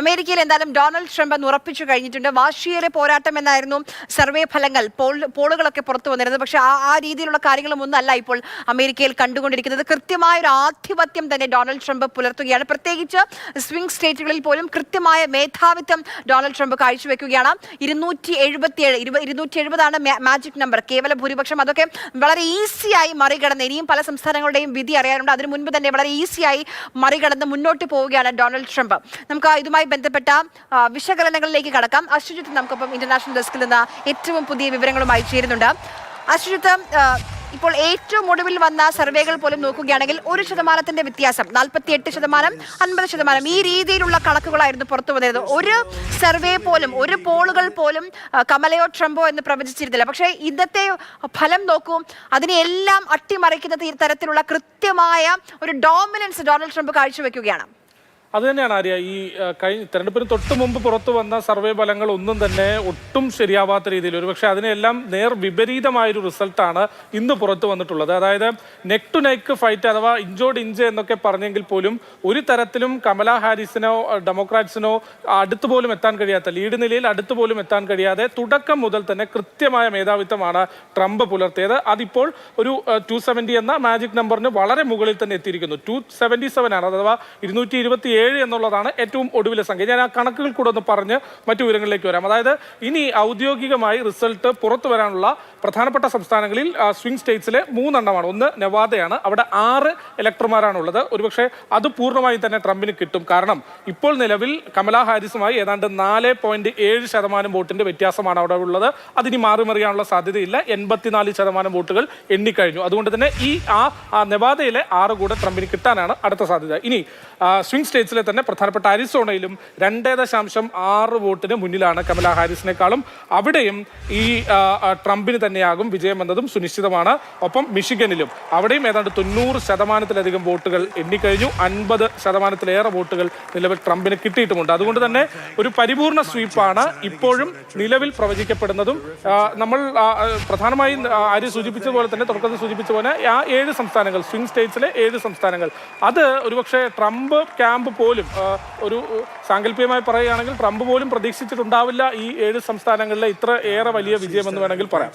അമേരിക്കയിൽ എന്തായാലും Donald Trump എന്ന് ഉറപ്പിച്ചു കഴിഞ്ഞിട്ടുണ്ട്. വാശിയേറെ പോരാട്ടം എന്നായിരുന്നു സർവേ ഫലങ്ങൾ പോൾ പോളുകളൊക്കെ പുറത്തു വന്നിരുന്നത്. പക്ഷെ ആ ആ രീതിയിലുള്ള കാര്യങ്ങളൊന്നും അല്ല ഇപ്പോൾ അമേരിക്കയിൽ കണ്ടുകൊണ്ടിരിക്കുന്നത്. കൃത്യമായ ഒരു ആധിപത്യം തന്നെ ഡൊണാൾഡ് ട്രംപ് പുലർത്തുകയാണ്. പ്രത്യേകിച്ച് സ്വിംഗ് സ്റ്റേറ്റുകളിൽ പോലും കൃത്യമായ മേധാവിത്വം ഡൊണാൾഡ് ട്രംപ് കാഴ്ചവെക്കുകയാണ്. ഇരുന്നൂറ്റി എഴുപത്തിയേഴ് ഇരുന്നൂറ്റി എഴുപതാണ് മാജിക് നമ്പർ. കേവല ഭൂരിപക്ഷം അതൊക്കെ വളരെ ഈസിയായി മറികടന്ന് ഇനിയും പല സംസ്ഥാനങ്ങളുടെയും വിധി അറിയാനുണ്ട്. അതിനു മുൻപ് തന്നെ വളരെ ഈസിയായി മറികടന്ന് മുന്നോട്ട് പോവുകയാണ് ഡൊണാൾഡ് ട്രംപ്. നമുക്ക് ആ ഇതുമായി ബന്ധപ്പെട്ട വിശകലനങ്ങളിലേക്ക് കടക്കാം. അശ്വജിത്ത് നമുക്കൊപ്പം ഇന്റർനാഷണൽ ഡെസ്കിൽ നിന്ന് ഏറ്റവും പുതിയ വിവരങ്ങളുമായി ചേരുന്നുണ്ട്. അശ്വജിത്ത് ഇപ്പോൾ ഏറ്റവും ഒടുവിൽ വന്ന സർവേകൾ പോലും നോക്കുകയാണെങ്കിൽ ഒരു ശതമാനത്തിന്റെ വ്യത്യാസം നാൽപ്പത്തിയെട്ട് ശതമാനം അൻപത് ശതമാനം ഈ രീതിയിലുള്ള കണക്കുകളായിരുന്നു പുറത്തു വന്നിരുന്നത് ഒരു സർവേ പോലും ഒരു പോളുകൾ പോലും കമലയോ ട്രംപോ എന്ന് പ്രവചിച്ചിരുന്നില്ല. പക്ഷേ ഇന്നത്തെ ഫലം നോക്കൂ അതിനെല്ലാം അട്ടിമറിക്കുന്ന തരത്തിലുള്ള കൃത്യമായ ഒരു ഡോമിനൻസ് ഡൊണാൾഡ് ട്രംപ് കാഴ്ചവെക്കുകയാണ്. അത് തന്നെയാണ് ആര്യ ഈ കഴിഞ്ഞ തെരഞ്ഞെടുപ്പിന് തൊട്ട് മുമ്പ് പുറത്തു വന്ന സർവേ ഫലങ്ങൾ ഒന്നും തന്നെ ഒട്ടും ശരിയാവാത്ത രീതിയിൽ. ഒരുപക്ഷെ അതിനെല്ലാം നേർ വിപരീതമായൊരു റിസൾട്ടാണ് ഇന്ന് പുറത്തു വന്നിട്ടുള്ളത്. അതായത് നെക്ക് ടു നെക്ക് ഫൈറ്റ് അഥവാ ഇഞ്ചോട് ഇഞ്ച് എന്നൊക്കെ പറഞ്ഞെങ്കിൽ പോലും ഒരു തരത്തിലും കമല ഹാരിസിനോ ഡെമോക്രാറ്റ്സിനോ അടുത്തുപോലും എത്താൻ കഴിയാത്ത ലീഡ് നിലയിൽ അടുത്തുപോലും എത്താൻ കഴിയാതെ തുടക്കം മുതൽ തന്നെ കൃത്യമായ മേധാവിത്വമാണ് ട്രംപ് പുലർത്തിയത്. അതിപ്പോൾ ഒരു ടു എന്ന മാജിക് നമ്പറിന് വളരെ മുകളിൽ തന്നെ എത്തിയിരിക്കുന്നു. ടു ആണ്. അഥവാ ഇരുന്നൂറ്റി ഏഴ് എന്നുള്ളതാണ് ഏറ്റവും ഒടുവിലെ സംഖ്യ. ഞാൻ ആ കണക്കുകൾ കൂടെ ഒന്ന് പറഞ്ഞ് മറ്റു വിവരങ്ങളിലേക്ക് വരാം. അതായത് ഇനി ഔദ്യോഗികമായി റിസൾട്ട് പുറത്തു വരാനുള്ള പ്രധാനപ്പെട്ട സംസ്ഥാനങ്ങളിൽ സ്വിംഗ് സ്റ്റേറ്റ്സിലെ മൂന്നെണ്ണമാണ്. ഒന്ന് നെവാദയാണ്. അവിടെ ആറ് ഇലക്ടർമാരാണ് ഉള്ളത് ഒരുപക്ഷെ അത് പൂർണമായും തന്നെ ട്രംപിന് കിട്ടും. കാരണം ഇപ്പോൾ നിലവിൽ കമലാ ഹാരിസുമായി ഏതാണ്ട് നാല് പോയിന്റ് ഏഴ് ശതമാനം വോട്ടിന്റെ വ്യത്യാസമാണ് അവിടെ ഉള്ളത്. അതിനി മാറി മറിയാനുള്ള സാധ്യതയില്ല. എൺപത്തിനാല് ശതമാനം വോട്ടുകൾ എണ്ണിക്കഴിഞ്ഞു. അതുകൊണ്ട് തന്നെ ഈ ആ നെവാദയിലെ ആറ് കൂടെ ട്രംപിന് കിട്ടാനാണ് അടുത്ത സാധ്യത. ഇനി സ്വിംഗ് സ്വിംഗ് സ്റ്റേറ്റ്സിലെ തന്നെ പ്രധാനപ്പെട്ട അരിസോണയിലും രണ്ടേ ദശാംശം ആറ് വോട്ടിന് മുന്നിലാണ് കമല ഹാരിസിനേക്കാളും അവിടെയും ഈ ട്രംപിന് തന്നെയാകും വിജയം എന്നതും സുനിശ്ചിതമാണ്. ഒപ്പം മിഷിഗനിലും അവിടെയും ഏതാണ്ട് തൊണ്ണൂറ് ശതമാനത്തിലധികം വോട്ടുകൾ എണ്ണിക്കഴിഞ്ഞു. അൻപത് ശതമാനത്തിലേറെ വോട്ടുകൾ നിലവിൽ ട്രംപിന് കിട്ടിയിട്ടുമുണ്ട്. അതുകൊണ്ട് തന്നെ ഒരു പരിപൂർണ സ്വീപ്പാണ് ഇപ്പോഴും നിലവിൽ പ്രവചിക്കപ്പെടുന്നതും. നമ്മൾ പ്രധാനമായും ആര് സൂചിപ്പിച്ചതുപോലെ തന്നെ തുടക്കത്തിൽ സൂചിപ്പിച്ച പോലെ ആ ഏഴ് സംസ്ഥാനങ്ങൾ സ്വിംഗ് സ്റ്റേറ്റ്സിലെ ഏഴ് സംസ്ഥാനങ്ങൾ. അത് ഒരുപക്ഷെ ട്രംപ് ക്യാമ്പ് പോലും ഒരു സാങ്കല്പികമായി പറയുകയാണെങ്കിൽ ട്രംപ് പോലും പ്രതീക്ഷിച്ചിട്ടുണ്ടാവില്ല ഈ ഏഴ് സംസ്ഥാനങ്ങളിലെ ഇത്ര ഏറെ വലിയ വിജയമെന്ന് വേണമെങ്കിൽ പറയാം.